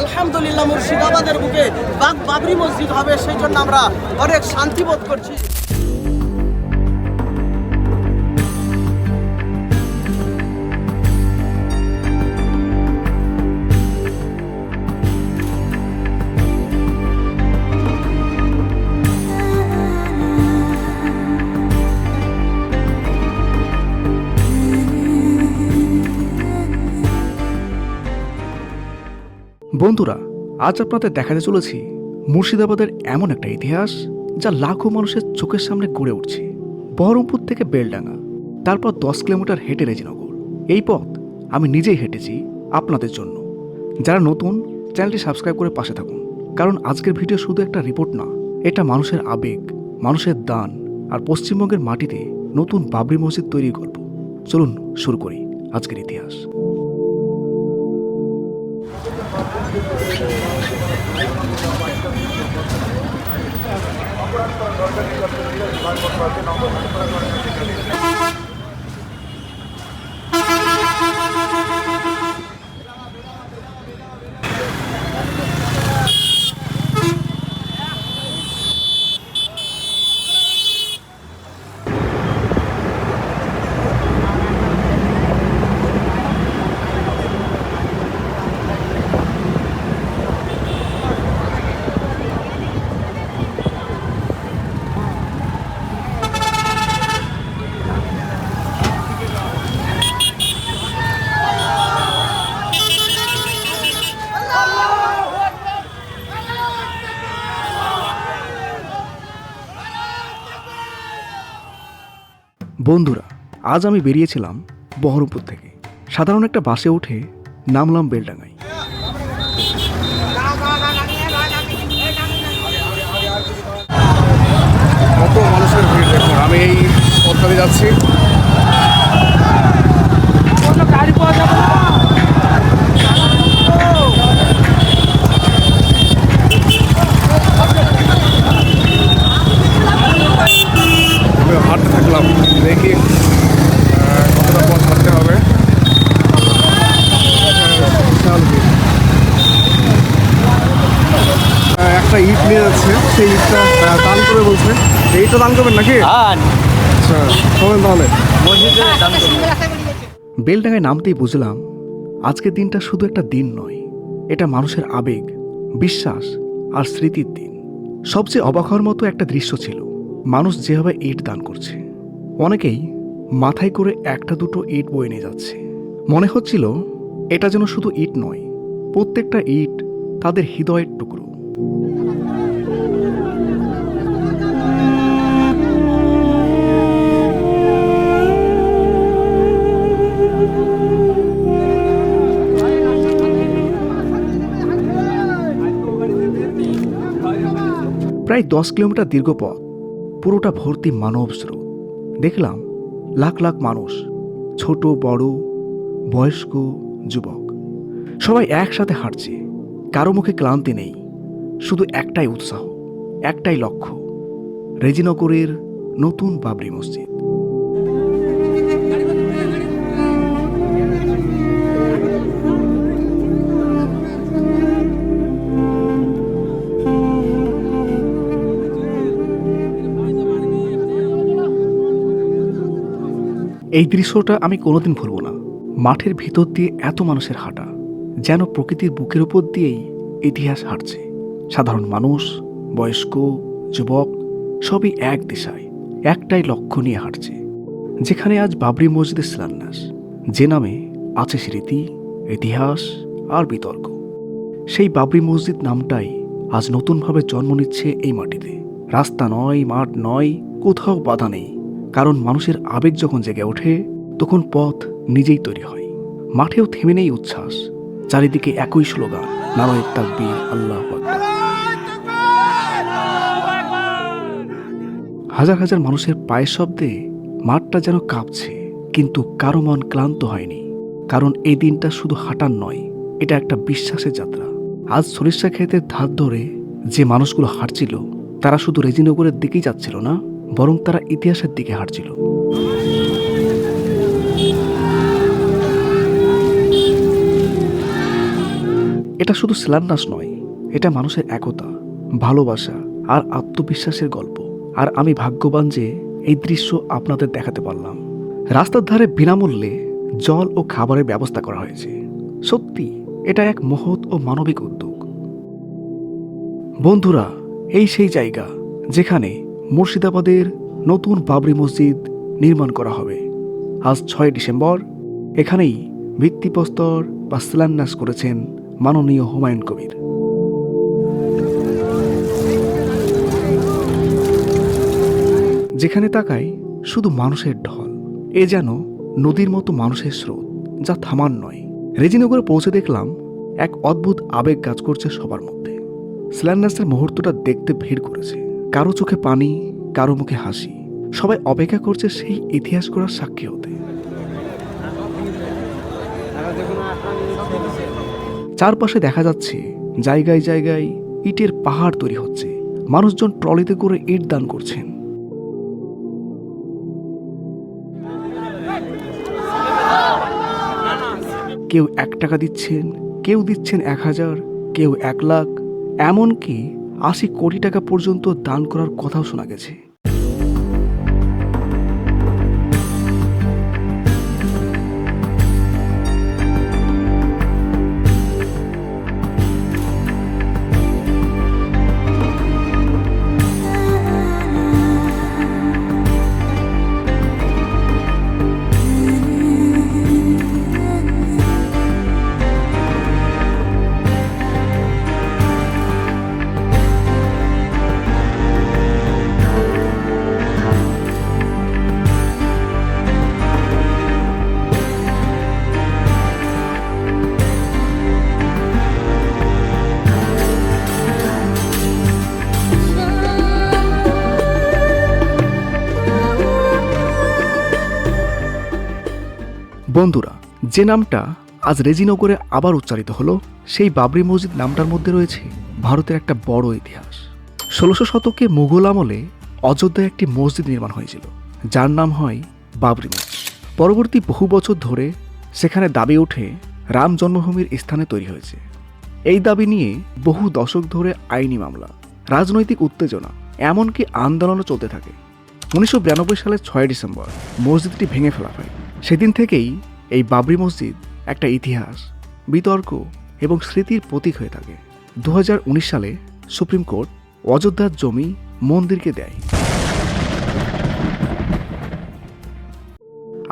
আলহামদুলিল্লাহ মুর্শিদাবাদের বুকে বাঘ বাবরি মসজিদ হবে সেই জন্য আমরা অনেক শান্তি বোধ করছি। বন্ধুরা, আজ আপনাদের দেখাতে চলেছি মুর্শিদাবাদের এমন একটা ইতিহাস যা লাখো মানুষের চোখের সামনে গড়ে উঠছে। বহরমপুর থেকে বেলডাঙ্গা, তারপর দশ কিলোমিটার হেঁটে রেজিনগর। এই পথ আমি নিজেই হেঁটেছি আপনাদের জন্য। যারা নতুন, চ্যানেলটি সাবস্ক্রাইব করে পাশে থাকুন। কারণ আজকের ভিডিও শুধু একটা রিপোর্ট না, এটা মানুষের আবেগ, মানুষের দান আর পশ্চিমবঙ্গের মাটিতে নতুন বাবরি মসজিদ তৈরির গল্প। চলুন শুরু করি আজকের ইতিহাস। অপরাধ সরকারি কর্তৃপক্ষের বিভাগ বন্ধুরা আজ আমি বেরিয়েছিলাম বহরমপুর থেকে। সাধারণ একটা বাসে উঠে নামলাম বেলডাঙ্গায়। কত মানুষের ভিড় দেখুন আমি এই দিয়ে যাচ্ছি হাঁটতে থাকলাম দেখি আহ, কতটা পথ হাঁটতে হবে বিশাল ভিড়। আহ, একটা ইট নিয়ে যাচ্ছে সেই ইটটা আহ, দান করে বলছে এই দান করবেন নাকি? আচ্ছা তাহলে। বেলডাঙ্গায় নামতেই বুঝলাম আজকের দিনটা শুধু একটা দিন নয় এটা মানুষের আবেগ বিশ্বাস আর স্মৃতির দিন। সবচেয়ে অবাক হওয়ার মতো একটা দৃশ্য ছিল মানুষ যেভাবে ইট দান করছে। অনেকেই মাথায় করে একটা দুটো ইট বয়ে নিয়ে যাচ্ছে। মনে হচ্ছিল এটা যেন শুধু ইট নয় প্রত্যেকটা ইট তাদের হৃদয়ের টুকরো। প্রায় দশ কিলোমিটার দীর্ঘ পথ। পুরোটা ভর্তি মানব স্রোত। দেখলাম লাখ লাখ মানুষ, ছোট, বড়, বয়স্ক, যুবক। সবাই একসাথে হাঁটছে। কারও মুখে ক্লান্তি নেই। শুধু একটাই উৎসাহ, একটাই লক্ষ্য, রেজিনগরের নতুন বাবরি মসজিদ। এই দৃশ্যটা আমি কোনোদিন ভুলব না। মাঠের ভিতর দিয়ে এত মানুষের হাঁটা, যেন প্রকৃতির বুকের উপর দিয়েই ইতিহাস হাঁটছে। সাধারণ মানুষ, বয়স্ক, যুবক, সবই এক দিশায়, একটাই লক্ষ্য নিয়ে হাঁটছে। যেখানে আজ বাবরি মসজিদের শিলান্যাস, যে নামে আছে স্মৃতি ইতিহাস আর বিতর্ক। সেই বাবরি মসজিদ নামটাই আজ নতুনভাবে জন্ম নিচ্ছে এই মাটিতে। রাস্তা নয়, মাঠ নয়, কোথাও বাধা নেই। কারণ মানুষের আবেগ যখন জেগে ওঠে, তখন পথ নিজেই তৈরি হয়। মাঠেও থেমে নেই উচ্ছ্বাস। চারিদিকে একই স্লোগান নারায় তাকবীর, আল্লাহ হাজার হাজার মানুষের পায়ের শব্দে মাঠটা যেন কাঁপছে, কিন্তু কারও মন ক্লান্ত হয়নি। কারণ এই দিনটা শুধু হাঁটার নয়, এটা একটা বিশ্বাসের যাত্রা। আজ সরিষা ক্ষেতের ধার ধরে যে মানুষগুলো হাঁটছিল, তারা শুধু রেজিনগরের দিকেই যাচ্ছিল না বরং তারা ইতিহাসের দিকে হাঁটছিল। এটা শুধু শিলান্যাস নয়, এটা মানুষের একতা, ভালোবাসা আর আত্মবিশ্বাসের গল্প। আর আমি ভাগ্যবান যে এই দৃশ্য আপনাদের দেখাতে পারলাম। রাস্তার ধারে বিনামূল্যে জল ও খাবারের ব্যবস্থা করা হয়েছে। সত্যি, এটা এক মহৎ ও মানবিক উদ্যোগ। বন্ধুরা, এই সেই জায়গা যেখানে মুর্শিদাবাদের নতুন বাবরি মসজিদ নির্মাণ করা হবে। আজ ছয় ডিসেম্বর, এখানেই ভিত্তিপ্রস্তর বা শিলান্যাস করেছেন মাননীয় হুমায়ুন কবির। যেখানে তাকাই শুধু মানুষের ঢল, এ যেন নদীর মতো মানুষের স্রোত, যা থামার নয়। রেজিনগরে পৌঁছে দেখলাম এক অদ্ভুত আবেগ কাজ করছে সবার মধ্যে। শিলান্যাসের মুহূর্তটা দেখতে ভিড় করেছে। কারও চোখে পানি, কারও মুখে হাসি। সবাই অপেক্ষা করছে সেই ইতিহাস করার সাক্ষী হতে। চারপাশে দেখা যাচ্ছে, জায়গায় জায়গায় ইটের পাহাড় তৈরি হচ্ছে। মানুষজন ট্রলিতে করে ইট দান করছেন। কেউ এক টাকা দিচ্ছেন, কেউ দিচ্ছেন এক হাজার, কেউ এক লাখ। এমনকি আশি কোটি টাকা পর্যন্ত দান করার কথাও শোনা গেছে। বন্ধুরা, যে নামটা আজ রেজিনগরে আবার উচ্চারিত হলো, সেই বাবরি মসজিদ নামটার মধ্যে রয়েছে ভারতের একটা বড় ইতিহাস। ষোলোশো শতকে মুঘল আমলে অযোধ্যায় একটি মসজিদ নির্মাণ হয়েছিল, যার নাম হয় বাবরি মসজিদ। পরবর্তী বহু বছর ধরে সেখানে দাবি ওঠে রাম জন্মভূমির স্থানে তৈরি হয়েছে। এই দাবি নিয়ে বহু দশক ধরে আইনি মামলা, রাজনৈতিক উত্তেজনা, এমনকি আন্দোলনও চলতে থাকে। উনিশশো বিরানব্বই সালের ছয় ডিসেম্বর মসজিদটি ভেঙে ফেলা হয়। সেদিন থেকেই এই বাবরি মসজিদ একটা ইতিহাস, বিতর্ক এবং স্মৃতির প্রতীক হয়ে থাকে। দু হাজার উনিশ সালে সুপ্রিম কোর্ট অযোধ্যার জমি মন্দিরকে দেয়।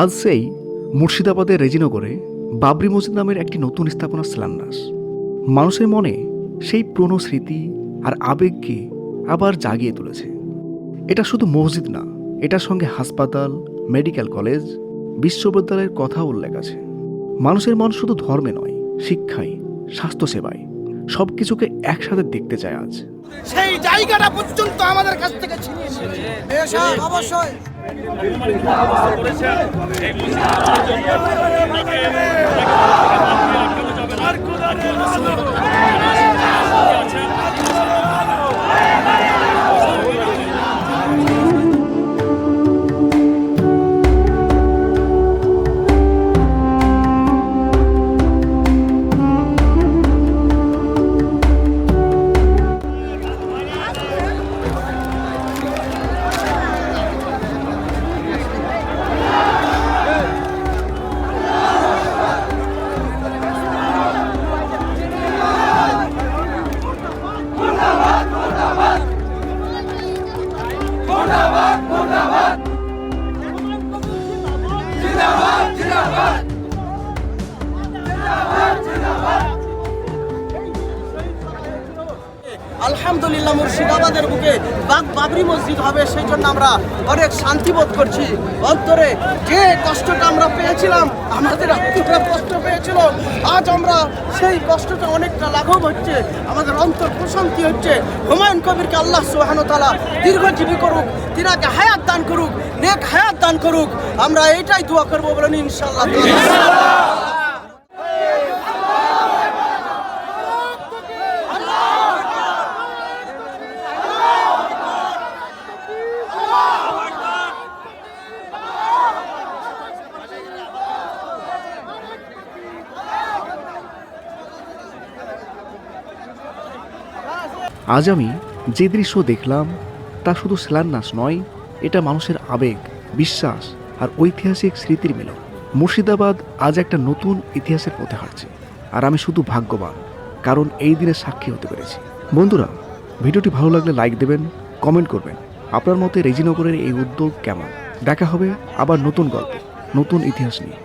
আজ সেই মুর্শিদাবাদের রেজিনগরে বাবরি মসজিদ নামের একটি নতুন স্থাপনা শিলান্যাস। মানুষের মনে সেই পুরনো স্মৃতি আর আবেগকে আবার জাগিয়ে তুলেছে। এটা শুধু মসজিদ না, এটার সঙ্গে হাসপাতাল, মেডিকেল কলেজ বিশ্ববিদ্যালয়ের কথা উল্লেখ আছে। মানুষের মন শুধু ধর্মে নয়, শিক্ষায়, স্বাস্থ্যসেবায় সব কিছুকে একসাথে দেখতে চায় আজ। সেই জায়গাটা পর্যন্ত আমাদের কাছ থেকে নিয়েছে। অবশ্যই আলহামদুলিল্লাহ মুর্শিদাবাদের বুকে বাগ বাবরি মসজিদ হবে, সেই জন্য আমরা অনেক শান্তি বোধ করছি। অন্তরে যে কষ্টটা আমরা পেয়েছিলাম, আমাদের আত্মীয়রা কষ্ট পেয়েছিল, আজ আমরা সেই কষ্টটা অনেকটা লাঘব হচ্ছে, আমাদের অন্তর প্রশান্তি হচ্ছে। হুমায়ুন কবিরকে আল্লাহ সুবাহানতালা দীর্ঘজীবী করুক, তিনাকে হায়াত দান করুক, নেক হায়াত দান করুক। আমরা এটাই দোয়া করব বলেন ইনশাল্লাহ আজ আমি যে দৃশ্য দেখলাম, তা শুধু শিলান্যাস নয়, এটা মানুষের আবেগ, বিশ্বাস আর ঐতিহাসিক স্মৃতির মিলন। মুর্শিদাবাদ আজ একটা নতুন ইতিহাসের পথে হাঁটছে, আর আমি শুধু ভাগ্যবান, কারণ এই দিনে সাক্ষী হতে পেরেছি। বন্ধুরা, ভিডিওটি ভালো লাগলে লাইক দেবেন, কমেন্ট করবেন, আপনার মতে রেজিনগরের এই উদ্যোগ কেমন? দেখা হবে আবার নতুন গল্প, নতুন ইতিহাস নিয়ে।